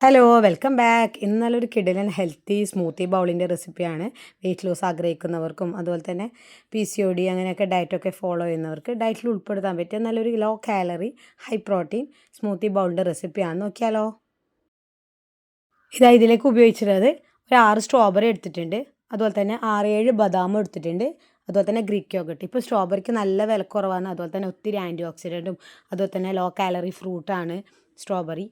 Hello welcome back ഇന്നലെ ഒരു കിഡിലൻ ഹെൽത്തി സ്മൂത്തി ബൗളിന്റെ റെസിപ്പിയാണ് വെയിറ്റ് ലോസ് ആഗ്രഹിക്കുന്നവർക്കും അതുപോലെ തന്നെ പി സി ഒ ഡി അങ്ങനെയൊക്കെ ഡയറ്റൊക്കെ ഫോളോ ചെയ്യുന്നവർക്ക് ഡയറ്റിൽ ഉൾപ്പെടുത്താൻ പറ്റിയ നല്ലൊരു low calorie high protein smoothie ബൗളിന്റെ റെസിപ്പിയാണ് നോക്കിയാലോ? ഇതാ ഇതിലേക്ക് ഉപയോഗിച്ചിട്ടുള്ളത് ഒരു ആറ് സ്ട്രോബെറി എടുത്തിട്ടുണ്ട്. അതുപോലെ തന്നെ ആറ് ഏഴ് ബദാമും എടുത്തിട്ടുണ്ട്. അതുപോലെ തന്നെ ഗ്രീക്ക് യോഗട്ട് ഇപ്പോൾ സ്ട്രോബെറിക്ക് നല്ല വിലക്കുറവാണ് അതുപോലെ തന്നെ ഒത്തിരി ആന്റി ഓക്സിഡന്റും അതുപോലെ തന്നെ ലോ കാലറി ഫ്രൂട്ടാണ് സ്ട്രോബെറി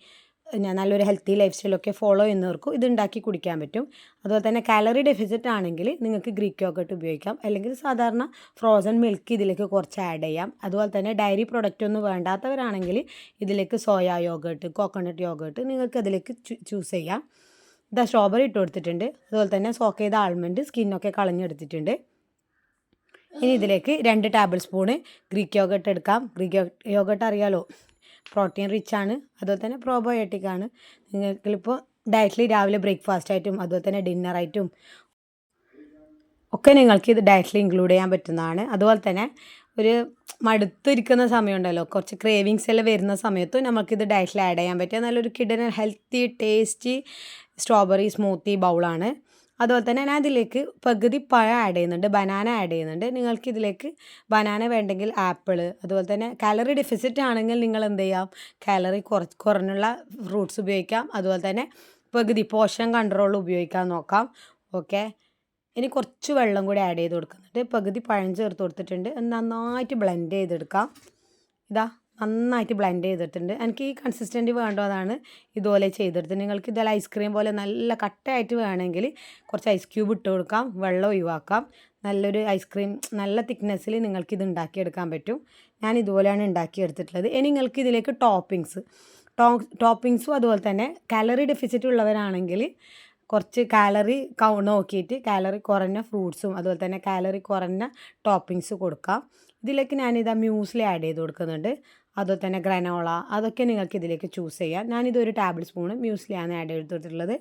നല്ലൊരു ഹെൽത്തി ലൈഫ് സ്റ്റൈലൊക്കെ ഫോളോ ചെയ്യുന്നവർക്കും ഇത് ഉണ്ടാക്കി കുടിക്കാൻ പറ്റും. അതുപോലെ തന്നെ കാലറി ഡെഫിസിറ്റ് ആണെങ്കിൽ നിങ്ങൾക്ക് ഗ്രീക്ക് യോഗട്ട് ഉപയോഗിക്കാം. അല്ലെങ്കിൽ സാധാരണ ഫ്രോസൺ മിൽക്ക് ഇതിലേക്ക് കുറച്ച് ആഡ് ചെയ്യാം. അതുപോലെ തന്നെ ഡയറി പ്രൊഡക്റ്റ് ഒന്നും വേണ്ടാത്തവരാണെങ്കിൽ ഇതിലേക്ക് സോയാ യോഗട്ട് കോക്കോനട്ട് യോഗട്ട് നിങ്ങൾക്ക് അതിലേക്ക് ചൂസ് ചെയ്യാം. ഇതാ സ്ട്രോബെറി ഇട്ട് കൊടുത്തിട്ടുണ്ട്. അതുപോലെ തന്നെ സോക്ക് ചെയ്ത ആൾമണ്ട് സ്കിന്നൊക്കെ കളഞ്ഞെടുത്തിട്ടുണ്ട്. ഇനി ഇതിലേക്ക് രണ്ട് ടേബിൾ സ്പൂണ് ഗ്രീക്ക് യോഗട്ട് എടുക്കാം ഗ്രീക്ക് യോഗട്ട് അറിയാലോ? പ്രോട്ടീൻ റിച്ച് ആണ്. അതുപോലെ തന്നെ പ്രോബയോട്ടിക് ആണ്. നിങ്ങൾക്കിപ്പോൾ ഡയറ്റിൽ രാവിലെ ബ്രേക്ക്ഫാസ്റ്റ് ആയിട്ടും അതുപോലെ തന്നെ ഡിന്നറായിട്ടും ഒക്കെ നിങ്ങൾക്ക് ഇത് ഡയറ്റിൽ ഇൻക്ലൂഡ് ചെയ്യാൻ പറ്റുന്നതാണ്. അതുപോലെ തന്നെ ഒരു മടുത്തിരിക്കുന്ന സമയമുണ്ടല്ലോ. കുറച്ച് ക്രേവിങ്സ് എല്ലാം വരുന്ന സമയത്തും നമുക്കിത് ഡയറ്റിൽ ആഡ് ചെയ്യാൻ പറ്റിയ നല്ലൊരു കിടന ഹെൽത്തി ടേസ്റ്റി സ്ട്രോബെറി സ്മൂത്തി ബൗളാണ് അതുപോലെ തന്നെ ഞാൻ ഇതിലേക്ക് പകുതി പഴം ആഡ് ചെയ്യുന്നുണ്ട് ബനാന ആഡ് ചെയ്യുന്നുണ്ട്. നിങ്ങൾക്ക് ഇതിലേക്ക് ബനാന വേണ്ടെങ്കിൽ ആപ്പിൾ അതുപോലെ തന്നെ കാലറി ഡെഫിസിറ്റ് ആണെങ്കിൽ നിങ്ങൾ എന്ത് ചെയ്യാം? കാലറി കുറച്ച് കുറഞ്ഞുള്ള ഫ്രൂട്ട്സ് ഉപയോഗിക്കാം. അതുപോലെ തന്നെ പകുതി പോഷൻ കൺട്രോൾ ഉപയോഗിക്കാൻ നോക്കാം. ഓക്കെ ഇനി കുറച്ച് വെള്ളം കൂടി ആഡ് ചെയ്ത് കൊടുക്കുന്നുണ്ട്. പകുതി പഴം ചേർത്ത് കൊടുത്തിട്ടുണ്ട്. നന്നായിട്ട് ബ്ലെൻഡ് ചെയ്തെടുക്കാം. ഇതാ. നന്നായിട്ട് ബ്ലെൻഡ് ചെയ്തിട്ടുണ്ട്. എനിക്ക് ഈ കൺസിസ്റ്റന്റ് വേണ്ടതാണ് ഇതുപോലെ ചെയ്തെടുത്ത് നിങ്ങൾക്ക് ഇതുപോലെ ഐസ്ക്രീം പോലെ നല്ല കട്ടയായിട്ട് വേണമെങ്കിൽ കുറച്ച് ഐസ് ക്യൂബ് ഇട്ട് കൊടുക്കാം. വെള്ളം ഒഴിവാക്കാം. നല്ലൊരു ഐസ്ക്രീം നല്ല തിക്നെസ്സിൽ നിങ്ങൾക്ക് ഇത് ഉണ്ടാക്കിയെടുക്കാൻ പറ്റും. ഞാൻ ഇതുപോലെയാണ് ഉണ്ടാക്കിയെടുത്തിട്ടുള്ളത്. ഇനി നിങ്ങൾക്ക് ഇതിലേക്ക് ടോപ്പിങ്സ് ടോ ടോപ്പിങ്സും അതുപോലെ തന്നെ കാലറി ഡെഫിസിറ്റ് ഉള്ളവരാണെങ്കിൽ കുറച്ച് കാലറി കൗ നോക്കിയിട്ട് കാലറി കുറഞ്ഞ ഫ്രൂട്ട്സും അതുപോലെ തന്നെ കാലറി കുറഞ്ഞ ടോപ്പിങ്സ് കൊടുക്കാം. ഇതിലേക്ക് ഞാനിതാ മ്യൂസ്ലി ആഡ് ചെയ്ത് കൊടുക്കുന്നുണ്ട്. അതുപോലെ തന്നെ ഗ്രനോള അതൊക്കെ നിങ്ങൾക്ക് ഇതിലേക്ക് ചൂസ് ചെയ്യാം. ഞാനിത് ഒരു ടേബിൾ സ്പൂണ് മ്യൂസ്ലിയാണ് ആഡ് ചെയ്തിട്ടുള്ളത്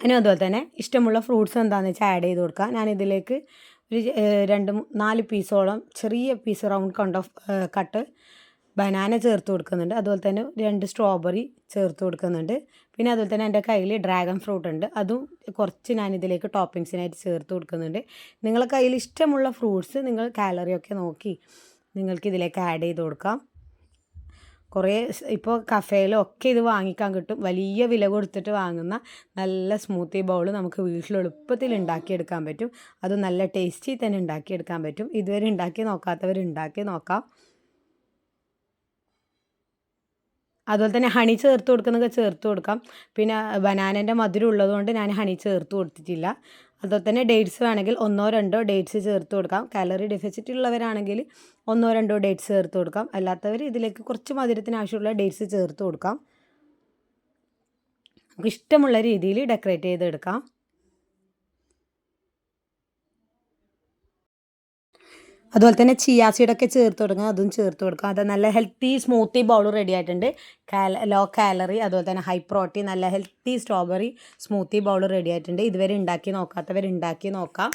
അതിന് അതുപോലെ തന്നെ ഇഷ്ടമുള്ള ഫ്രൂട്ട്സ് എന്താണെന്ന് വെച്ചാൽ ആഡ് ചെയ്ത് കൊടുക്കുക ഞാനിതിലേക്ക് ഒരു രണ്ട് നാല് പീസോളം ചെറിയ piece round count of cut banana ചേർത്ത് കൊടുക്കുന്നുണ്ട്. അതുപോലെ തന്നെ രണ്ട് സ്ട്രോബെറി ചേർത്ത് കൊടുക്കുന്നുണ്ട്. പിന്നെ അതുപോലെ തന്നെ എന്റെ കയ്യിൽ ഡ്രാഗൺ ഫ്രൂട്ട് ഉണ്ട്. അതും കുറച്ച് ഞാൻ ഞാനിതിലേക്ക് ടോപ്പിങ്സിനായിട്ട് ചേർത്ത് കൊടുക്കുന്നുണ്ട്. നിങ്ങളെ കയ്യിൽ ഇഷ്ടമുള്ള ഫ്രൂട്ട്സ് നിങ്ങൾ കാലറിയൊക്കെ നോക്കി നിങ്ങൾക്ക് ഇതിലേക്ക് ആഡ് ചെയ്ത് കൊടുക്കാം. കുറേ ഇപ്പോൾ കഫേയിലും ഇത് വാങ്ങിക്കാൻ കിട്ടും. വലിയ വില കൊടുത്തിട്ട് വാങ്ങുന്ന നല്ല സ്മൂത്തി ബൗൾ നമുക്ക് വീട്ടിൽ എളുപ്പത്തിൽ ഉണ്ടാക്കിയെടുക്കാൻ പറ്റും. അത് നല്ല ടേസ്റ്റി തന്നെ ഉണ്ടാക്കിയെടുക്കാൻ പറ്റും. ഇതുവരെ ഉണ്ടാക്കി നോക്കാത്തവർ ഉണ്ടാക്കി നോക്കാം. അതുപോലെ തന്നെ ഹണി ചേർത്ത് കൊടുക്കുന്നതൊക്കെ ചേർത്ത് കൊടുക്കാം. പിന്നെ ബനാനന്റെ മധുരം ഉള്ളതുകൊണ്ട് ഞാൻ ഹണി ചേർത്ത് കൊടുത്തിട്ടില്ല. അതുപോലെ തന്നെ ഡേറ്റ്സ് വേണമെങ്കിൽ ഒന്നോ രണ്ടോ ഡേറ്റ്സ് ചേർത്ത് കൊടുക്കാം. കാലറി ഡെഫിസിറ്റ് ഉള്ളവരാണെങ്കിൽ ഒന്നോ രണ്ടോ ഡേറ്റ്സ് ചേർത്ത് കൊടുക്കാം. അല്ലാത്തവർ ഇതിലേക്ക് കുറച്ച് മധുരത്തിന് ആവശ്യമുള്ള ഡേറ്റ്സ് ചേർത്ത് കൊടുക്കാം. നമുക്ക് ഇഷ്ടമുള്ള രീതിയിൽ ഡെക്കറേറ്റ് ചെയ്തെടുക്കാം. അതുപോലെ തന്നെ ചിയാ സീഡൊക്കെ ചേർത്ത് കൊടുക്കുക അതും ചേർത്ത് കൊടുക്കുക അത് നല്ല ഹെൽത്തി സ്മൂത്തി ബൗൾ റെഡി ആയിട്ടുണ്ട്. കാല ലോ കാലറി അതുപോലെ തന്നെ ഹൈ പ്രോട്ടീൻ നല്ല healthy strawberry smoothie bowl ready ആയിട്ടുണ്ട്. ഇതുവരെ ഉണ്ടാക്കി നോക്കാത്തവർ ഉണ്ടാക്കി നോക്കാം.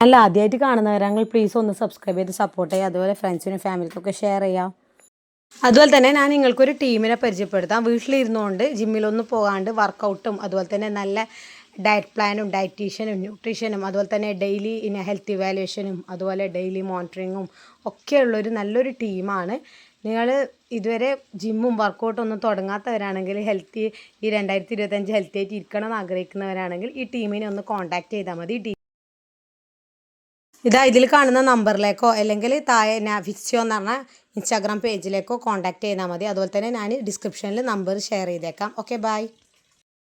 അല്ല ആദ്യമായിട്ട് കാണുന്നവരാണെങ്കിൽ പ്ലീസ് ഒന്ന് സബ്സ്ക്രൈബ് ചെയ്ത് സപ്പോർട്ട് ചെയ്യുക. അതുപോലെ ഫ്രണ്ട്സിനും ഫാമിലിക്കൊക്കെ ഷെയർ ചെയ്യാം അതുപോലെ തന്നെ ഞാൻ നിങ്ങൾക്കൊരു ടീമിനെ പരിചയപ്പെടുത്താം. വീട്ടിലിരുന്നുകൊണ്ട് ജിമ്മിലൊന്നും പോകാണ്ട് വർക്കൗട്ടും അതുപോലെ തന്നെ നല്ല ഡയറ്റ് പ്ലാനും ഡയറ്റീഷ്യനും ന്യൂട്രീഷനും അതുപോലെ തന്നെ ഡെയിലി ഇന്ന ഹെൽത്ത് ഇവാലുവേഷനും അതുപോലെ ഡെയിലി മോണിറ്ററിങ്ങും ഒക്കെയുള്ളൊരു നല്ലൊരു ടീമാണ് നിങ്ങൾ ഇതുവരെ ജിമ്മും വർക്കൗട്ടും ഒന്നും തുടങ്ങാത്തവരാണെങ്കിൽ ഹെൽത്തി ഈ രണ്ടായിരത്തി ഇരുപത്തഞ്ച് ഹെൽത്തി ആയിട്ട് ഇരിക്കണം എന്ന് ആഗ്രഹിക്കുന്നവരാണെങ്കിൽ ഈ ടീമിനെ ഒന്ന് കോൺടാക്റ്റ് ചെയ്താൽ മതി. ടീം ഇതാ ഇതിൽ കാണുന്ന നമ്പറിലേക്കോ അല്ലെങ്കിൽ താഴെ നാഫിക്സിയോ എന്ന് പറഞ്ഞ ഇൻസ്റ്റാഗ്രാം പേജിലേക്കോ കോൺടാക്റ്റ് ചെയ്താൽ മതി. അതുപോലെ തന്നെ ഞാൻ ഡിസ്ക്രിപ്ഷനിൽ നമ്പർ ഷെയർ ചെയ്തേക്കാം. Okay bye